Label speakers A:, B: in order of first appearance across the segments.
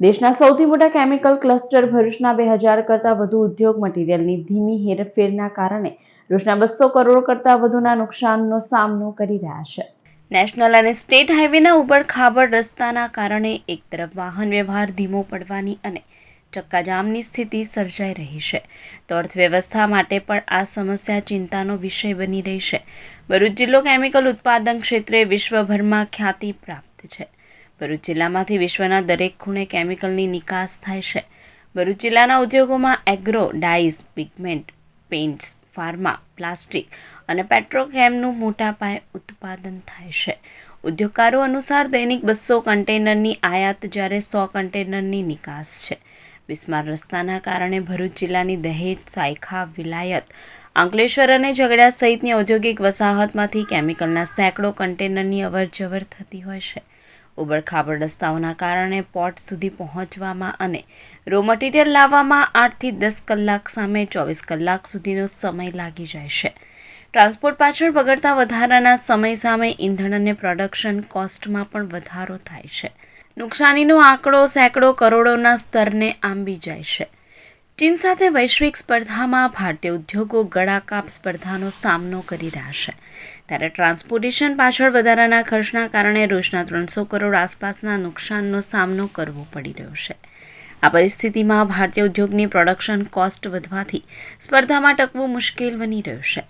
A: દેશના સૌથી મોટા કેમિકલ ક્લસ્ટર ભરૂચના બે હજાર કરતાં વધુ ઉદ્યોગ મટીરિયલની ધીમી હેરફેરના કારણે ભરૂચના બસો કરોડ કરતાં વધુના નુકસાનનો સામનો કરી રહ્યા છે. નેશનલ અને સ્ટેટ હાઈવેના ઉબડખાબડ રસ્તાના કારણે એક તરફ વાહન વ્યવહાર ધીમો પડવાની અને ચક્કાજામની સ્થિતિ સર્જાઈ રહી છે. તો અર્થવ્યવસ્થા માટે પણ આ સમસ્યા ચિંતાનો વિષય બની રહી છે. ભરૂચ જિલ્લો કેમિકલ ઉત્પાદન ક્ષેત્રે વિશ્વભરમાં ખ્યાતિ પ્રાપ્ત છે. ભરૂચ જિલ્લામાંથી વિશ્વના દરેક ખૂણે કેમિકલની નિકાસ થાય છે. ભરૂચ જિલ્લાના ઉદ્યોગોમાં agro dyes pigment paints pharma plastic અને પેટ્રોકેમનું મોટા પાયે ઉત્પાદન થાય છે. ઉદ્યોગકારો અનુસાર દૈનિક બસો કન્ટેનરની આયાત જ્યારે સો કન્ટેનરની નિકાસ છે. બિસ્માર રસ્તાના કારણે ભરૂચ જિલ્લાની દહેજ, સાયખા, વિલાયત, અંકલેશ્વર અને ઝઘડા સહિતની ઔદ્યોગિક વસાહતમાંથી કેમિકલના સેંકડો કન્ટેનરની અવરજવર થતી હોય છે. ઉબડખાબડ રસ્તાઓના કારણે પોર્ટ સુધી પહોંચવામાં અને રો મટીરિયલ લાવવામાં આઠથી દસ કલાક સામે ચોવીસ કલાક સુધીનો સમય લાગી જાય છે. ટ્રાન્સપોર્ટ પાછળ બગડતા વધારાના સમય સામે ઇંધણ અને પ્રોડક્શન કોસ્ટમાં પણ વધારો થાય છે. નુકસાનીનો આંકડો, સેંકડો કરોડોના સ્તરને આંબી જાય છે. ચીન સાથે વૈશ્વિક સ્પર્ધામાં ભારતીય ઉદ્યોગો ગળાકાપ સ્પર્ધાનો સામનો કરી રહ્યા છે. ત્યારે ટ્રાન્સપોર્ટેશન પાછળ વધારાના ખર્ચના કારણે રોજના ત્રણસો કરોડ આસપાસના નુકસાનનો સામનો કરવો પડી રહ્યો છે. આ પરિસ્થિતિમાં ભારતીય ઉદ્યોગની પ્રોડક્શન કોસ્ટ વધવાથી સ્પર્ધામાં ટકવું મુશ્કેલ બની રહ્યું છે.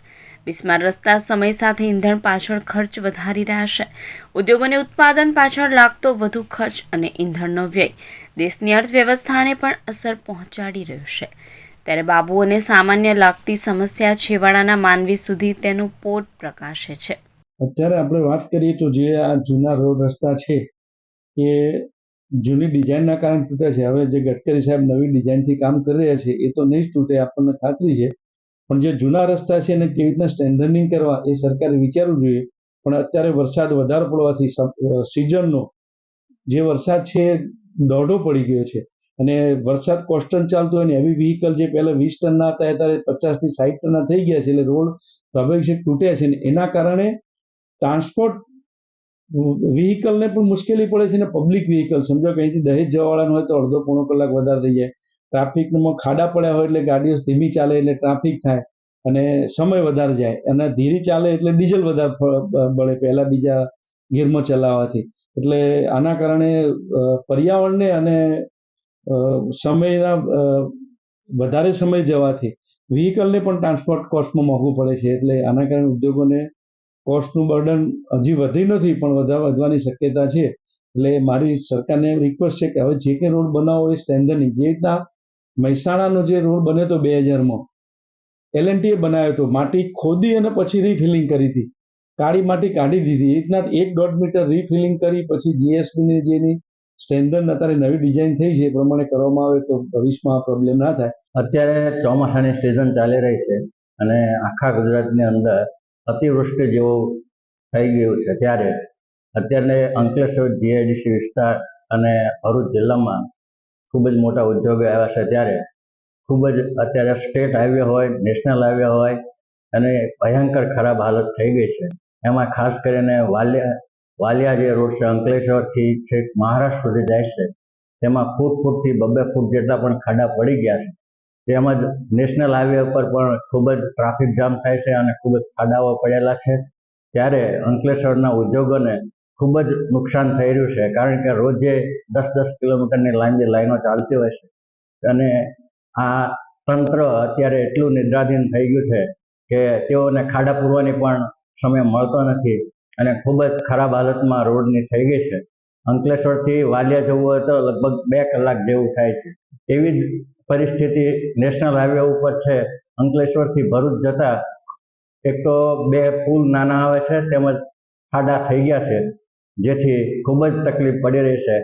A: બિસ્માર રસ્તા સમય સાથે ઇંધણ પાછળ ખર્ચ વધારી રહ્યા છે. ઉદ્યોગોને ઉત્પાદન પાછળ લાગતો વધુ ખર્ચ અને ઇંધણનો વ્યય દેશની અર્થવ્યવસ્થાને પણ અસર પહોંચાડી રહ્યો છે. ત્યારે બાબુઓને સામાન્ય લાગતી સમસ્યા છેવાડાના માનવી સુધી તેનું પોટ પ્રકાશે છે.
B: અત્યારે આપણે વાત કરીએ તો જે આ જૂના રોડ રસ્તા છે, એ જૂની ડિઝાઇનના કારણે તૂટે છે. હવે જે ગડકરી સાહેબ નવી ડિઝાઇનથી કામ કરી રહ્યા છે, એ તો નહીં જ તૂટે, આપણને ખાતરી છે. પણ જે જૂના રસ્તા છે એને કેવી રીતના સ્ટેન્ડર્ડિંગ કરવા એ સરકારે વિચારવું જોઈએ. પણ અત્યારે વરસાદ વધારે પડવાથી સિઝનનો જે વરસાદ છે દોઢો પડી ગયો છે. અને વરસાદ કોસ્ટન ચાલતો હોય ને એવી વ્હીકલ જે પહેલાં વીસ ટનના હતા અત્યારે પચાસથી સાઠ ટનના થઈ ગયા છે એટલે રોડ સ્વાભાવિક તૂટ્યા છે ને એના કારણે ટ્રાન્સપોર્ટ વ્હીકલને પણ મુશ્કેલી પડે છે ને પબ્લિક વ્હીકલ સમજો કે અહીંથી દહેજ જવાવાળાનું હોય તો અડધો પોણો કલાક વધારે થઈ જાય. ટ્રાફિકમાં ખાડા પડ્યા હોય એટલે ગાડીઓ ધીમી ચાલે એટલે ટ્રાફિક થાય અને સમય વધારે જાય. અને ધીરી ચાલે એટલે ડીઝલ વધારે બળે પહેલાં બીજા ગીરમાં ચલાવવાથી એટલે આના કારણે પર્યાવરણને અને સમયના વધારે સમય જવાથી વ્હીકલને પણ ટ્રાન્સપોર્ટ કોસ્ટમાં મોંઘું પડે છે. એટલે આના કારણે ઉદ્યોગોને કોસ્ટનું બર્ડન હજી વધી નથી, પણ વધારે વધવાની શક્યતા છે. એટલે મારી સરકારને રિક્વેસ્ટ છે કે હવે જે કે રોડ બનાવો એ સ્ટેન્ડર્ડની જે રીતના મહેસાણાનો જે રોડ બને તો બે હજારમાં એલએનટીએ બનાવ્યો હતો. માટી ખોદી અને પછી રિફિલિંગ કરી હતી. કાળી માટી કાઢી દીધી. રીતના એક દોઢ મીટર રિફિલિંગ કરી, પછી જીએસબીની જેની સ્ટેન્ડર્ડ અત્યારે નવી ડિઝાઇન થઈ છે, એ પ્રમાણે કરવામાં આવે તો ભવિષ્યમાં પ્રોબ્લેમ ના થાય.
C: અત્યારે ચોમાસાની સિઝન ચાલી રહી છે અને આખા ગુજરાતની અંદર અતિવૃષ્ટિ જેવું થઈ ગયું છે. ત્યારે અત્યારે અંકલેશ્વર જીઆઈડીસી વિસ્તાર અને ભરૂચ જિલ્લામાં ખૂબ જ મોટા ઉદ્યોગો આવ્યા છે ત્યારે. ખૂબ જ અત્યારે સ્ટેટ હાઈવે હોય, નેશનલ હાઈવે હોય, અને ભયંકર ખરાબ હાલત થઈ ગઈ છે. એમાં ખાસ કરીને વાલિયા વાલિયા જે રોડ છે, અંકલેશ્વરથી છેક મહારાષ્ટ્ર સુધી જાય છે, તેમાં ફૂટ ફૂટથી બબ્બે ફૂટ જેટલા પણ ખાડા પડી ગયા છે. તેમજ નેશનલ હાઈવે ઉપર પણ ખૂબ જ ટ્રાફિક જામ થાય છે અને ખૂબ જ ખાડાઓ પડેલા છે. ત્યારે અંકલેશ્વરના ઉદ્યોગોને ખૂબ જ નુકસાન થઈ રહ્યું છે. કારણ કે રોજે દસ દસ કિલોમીટરની લાંબી લાઈનો ચાલતી હોય છે અને આ તંત્ર અત્યારે એટલું નિદ્રાધીન થઈ ગયું છે કે તેઓને ખાડા પૂરવાની પણ સમય મળતો નથી અને ખૂબ જ ખરાબ હાલતમાં રોડની થઈ ગઈ છે. અંકલેશ્વરથી વાલિયા જવું હોય તો લગભગ બે કલાક જેવું થાય છે. એવી જ પરિસ્થિતિ નેશનલ હાઈવે ઉપર છે. અંકલેશ્વરથી ભરૂચ જતા એક તો બે પુલ નાના આવે છે તેમજ ખાડા થઈ ગયા છે. જેથી ખૂબ જ તકલીફ પડી રહી છે.